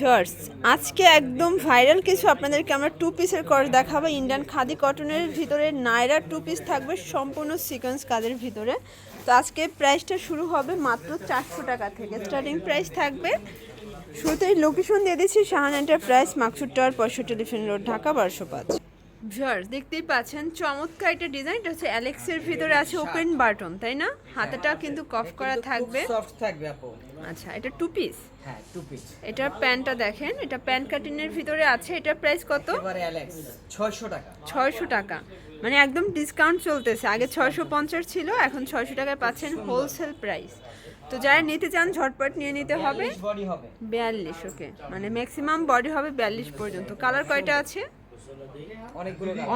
Shorts আজকে একদম viral কিছু আপনাদেরকে আমরা টু পিসের কর দেখাবো। ইন্ডিয়ান খাদি কটনের ভিতরে নাইরা টু পিস থাকবে সম্পূর্ণ সিকোয়েন্স কাজের ভিতরে। তো আজকে প্রাইসটা শুরু হবে মাত্র চারশো টাকা থেকে। স্টার্টিং প্রাইস থাকবে, শুরুতেই লোকেশন দিয়ে দিচ্ছি শাহান এন্টারপ্রাইজ মাকসুদ টাওয়ার পঁয়ষট্টি ডিফেন্ড রোড ঢাকা বারশো পাঁচ ভিউয়ার্স দেখতেই পাচ্ছেন চমৎকার একটা ডিজাইন। এটা হচ্ছে অ্যালেক্সের ভিতরে আছে ওপেন বাটন তাই না? হাতাটা কিন্তু কফ করা থাকবে। সফট থাকবে আপু। আচ্ছা এটা টু পিস হ্যাঁ টু পিস এটার প্যান্টটা দেখেন এটা প্যান্ট কাটিনের ভিতরে আছে এটার প্রাইস কত? এবারে অ্যালেক্স 600 টাকা। ছয়শো টাকা। মানে একদম ডিসকাউন্ট চলতেছে। আগে ছয়শো পঞ্চাশ ছিল এখন ছয়শো টাকায় পাচ্ছেন হোলসেল প্রাইস তো যারা নিতে চান ঝটপট নিয়ে নিতে হবে। বিয়াল্লিশ ওকে মানে ম্যাক্সিমাম বডি হবে বিয়াল্লিশ পর্যন্ত। কালার কয়টা আছে?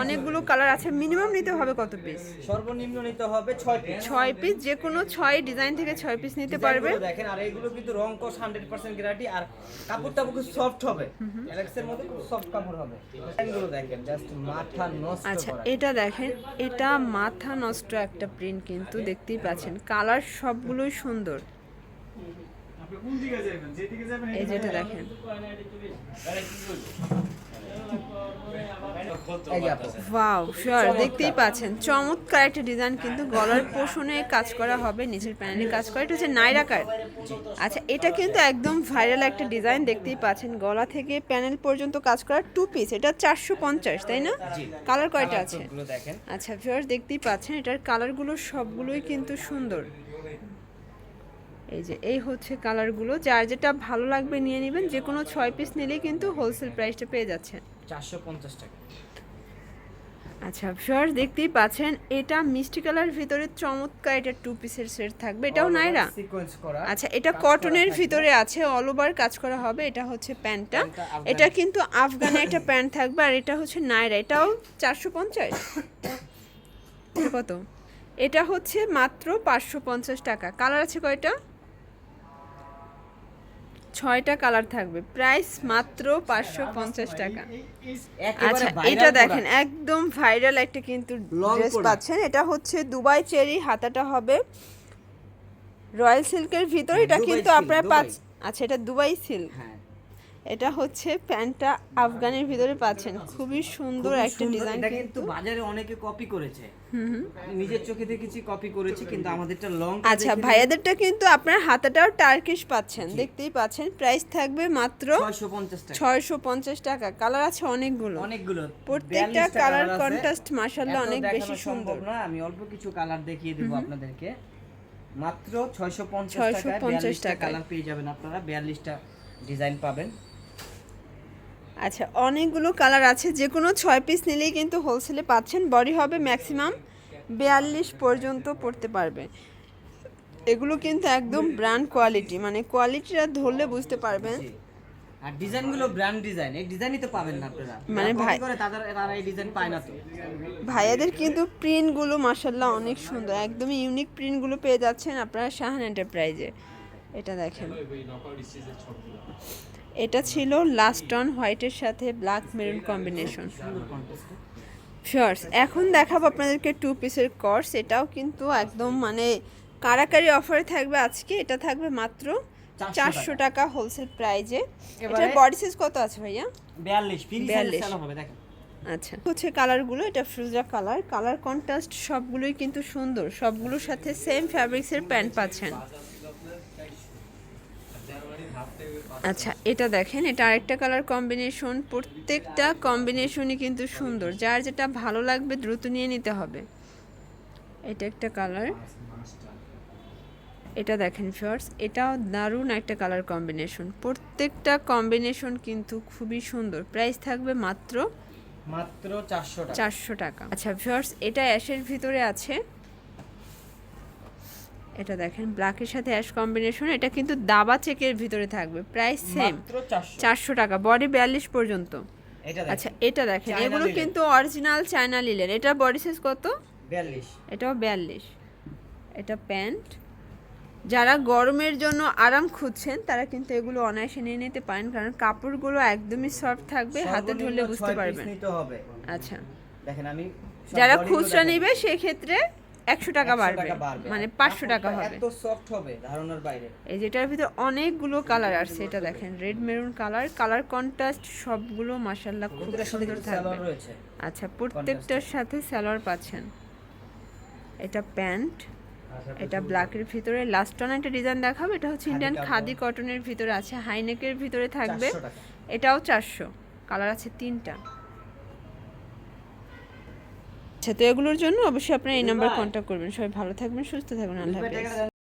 অনেকগুলো কালার আছে মিনিমাম নিতে হবে কত পিস সর্বনিম্ন নিতে হবে 6 পিস ছয় পিস যে কোনো ছয় ডিজাইন থেকে ছয় পিস নিতে পারবে। দেখেন আর এইগুলো কিন্তু রং কস 100% গ্যারান্টি আর কাপড়টা খুব সফট হবে। অ্যালেক্সের মধ্যে খুব সফট কাপড় হবে। ডিজাইনগুলো দেখেন জাস্ট মাথা নষ্ট আচ্ছা এটা দেখেন এটা মাথা নষ্ট একটা প্রিন্ট কিন্তু দেখতেই পাচ্ছেন। কালার সবগুলোই সুন্দর। এই যেটা দেখেন। এই যে আপু ওয়াও শিওর দেখতেই পাচ্ছেন। চমৎকার একটা ডিজাইন কিন্তু গলার পোষণে কাজ করা হবে নিচের প্যানেলে কাজ করা। এটা হচ্ছে নাইরা কাট আচ্ছা এটা কিন্তু একদম ভাইরাল একটা ডিজাইন দেখতেই পাচ্ছেন। গলা থেকে প্যানেল পর্যন্ত কাজ করা টু পিস এটা চারশো পঞ্চাশ তাই না? কালার কয়টা আছে? আচ্ছা ভিউয়ার্স দেখতেই পাচ্ছেন এটার কালারগুলো সবগুলোই কিন্তু সুন্দর। এই যে এই হচ্ছে কালারগুলো যার যেটা ভালো লাগবে নিয়ে নেবেন যে কোনো ছয় পিস নিলেই কিন্তু হোলসেল প্রাইসটা পেয়ে যাচ্ছেন। 450 টাকা। আচ্ছা ভিউয়ার্স দেখতেই পাচ্ছেন এটা মিষ্টি কালার ভিতরে চমৎকার এটা টু পিসের সেট থাকবে। এটাও নাইরা? আচ্ছা এটা কটনের ভিতরে আছে অল ওভার কাজ করা হবে এটা হচ্ছে প্যান্টটা। এটা কিন্তু আফগানে একটা প্যান্ট থাকবে আর এটা হচ্ছে নাইরা এটাও চারশো পঞ্চাশ। কত? এটা হচ্ছে মাত্র পাঁচশো পঞ্চাশ টাকা। কালার আছে কয়টা? ছয়টা কালার থাকবে। প্রাইস মাত্র পাঁচশো পঞ্চাশ টাকা। আচ্ছা এটা দেখেন একদম ভাইরাল একটা কিন্তু ড্রেস পাচ্ছেন। এটা হচ্ছে দুবাই চেরি হাতাটা হবে রয়্যাল সিল্কের ভিতরে। এটা কিন্তু আপনার পাঁচ। আচ্ছা এটা দুবাই সিল্ক হ্যাঁ এটা হচ্ছে প্যান্টটা আফগানের ভিতরে পাচ্ছেন। খুবই সুন্দর একটা। ডিজাইন এটা কিন্তু বাজারে অনেকে কপি করেছে। নিজের চোখে দেখেছি কপি করেছি কিন্তু আমাদেরটা লং আচ্ছা ভাইয়াদেরটা কিন্তু আপনার হাতাটাও টার্কিশ পাচ্ছেন দেখতেই পাচ্ছেন। প্রাইস থাকবে মাত্র 650 টাকা। ছয়শো পঞ্চাশ টাকা। কালার আছে অনেকগুলো। অনেকগুলো। প্রত্যেকটা কালার। কন্ট্রাস্ট মাশাআল্লাহ অনেক বেশি সুন্দর। না। আমি অল্প কিছু কালার দেখিয়ে দেব আপনাদেরকে। মাত্র 650 টাকা 650 টাকায় 42 টা টাকায়। কালার পেয়ে যাবেন আপনারা। 42 টা ডিজাইন পাবেন। আচ্ছা অনেকগুলো কালার আছে যে কোনো ছয় পিস নিলেই কিন্তু হোলসেলে পাচ্ছেন। বডি হবে ম্যাক্সিমাম বিয়াল্লিশ পর্যন্ত পড়তে পারবে। এগুলো কিন্তু একদম ব্র্যান্ড কোয়ালিটি মানে কোয়ালিটিটা ধরলে বুঝতে পারবেন। আর ডিজাইনগুলো ব্র্যান্ড ডিজাইন এই ডিজাইনই তো পাবেন না আপনারা। মানে ভাই- করে তাদের তারা এই ডিজাইন পায় না তো। ভাইয়াদের কিন্তু প্রিন্টগুলো মাসাল্লাহ অনেক সুন্দর একদমই ইউনিক প্রিন্টগুলো পেয়ে যাচ্ছেন আপনারা শাহান এন্টারপ্রাইজে এটা দেখেন। এটা ছিল লাস্ট অন হোয়াইটের সাথে ব্ল্যাক মেরুন কম্বিনেশন শিওর্স এখন দেখাবো আপনাদেরকে টু পিসের কোর্স এটাও কিন্তু একদম মানে কারাকারি অফারে থাকবে আজকে। এটা থাকবে মাত্র চারশো টাকা। হোলসেল প্রাইজে এটার বডি সাইজ কত আছে ভাইয়া? 42 ফ্রি 42 সেল হবে দেখেন। আচ্ছা হচ্ছে কালারগুলো এটা ফ্রুজা কালার কালার কন্ট্রাস্ট সবগুলোই কিন্তু সুন্দর। সবগুলোর সাথে সেম ফ্যাব্রিক্সের প্যান্ট পাচ্ছেন। আচ্ছা এটা দেখেন এটা আরেকটা কালার কম্বিনেশন প্রত্যেকটা কম্বিনেশনই কিন্তু সুন্দর। যার যেটা ভালো লাগবে দ্রুত নিয়ে নিতে হবে। এটা একটা কালার এটা দেখেন শর্টস এটাও দারুণ একটা কালার কম্বিনেশন প্রত্যেকটা কম্বিনেশন কিন্তু খুবই সুন্দর। প্রাইস থাকবে মাত্র মাত্র 400 টাকা। চারশো টাকা। আচ্ছা ভিউয়ার্স এটা অ্যাশের ভিতরে আছে। এটা দেখেন ব্ল্যাকের সাথে অ্যাশ কম্বিনেশন এটা কিন্তু দাবা চেকের ভিতরে থাকবে প্রাইস সেম মাত্র 400 চারশো টাকা বডি বিয়াল্লিশ পর্যন্ত। এটা আচ্ছা এটা দেখেন এগুলো কিন্তু অরিজিনাল চায়না লিলেন এটা বডি সাইজ কত? 42 এটাও বিয়াল্লিশ। এটা প্যান্ট। যারা গরমের জন্য আরাম খুঁজছেন তারা কিন্তু এগুলো অনায়াসে নিয়ে নিতে পারেন কারণ কাপড়গুলো একদমই সফট থাকবে হাতে ধরলে বুঝতে পারবেন। আচ্ছা। দেখেন আমি যারা খুচরা। নিবে সেক্ষেত্রে একশো টাকা 100 বাড়বে। মানে পাঁচশো টাকা হবে। এত সফট হবে ধারণার বাইরে। এই যেটার ভিতরে অনেকগুলো কালার আসছে এটা দেখেন red maroon colour colour contrast সবগুলো মাসাল্লাহ খুব সুন্দর থাকবে। আচ্ছা প্রত্যেকটার সাথে সালোয়ার পাচ্ছেন। এটা প্যান্ট এটা ব্ল্যাকের ভিতরে। লাস্ট অন একটা ডিজাইন দেখাবো এটা হচ্ছে ইন্ডিয়ান খাদি কটনের ভিতরে আছে হাইনেকের ভিতরে থাকবে। এটাও চারশো। কালার আছে তিনটা। আচ্ছা তো এগুলোর জন্য অবশ্যই আপনারা এই নাম্বার কন্ট্যাক্ট করবেন। সবাই ভালো থাকবেন সুস্থ থাকবেন আল্লাহ হাফেজ।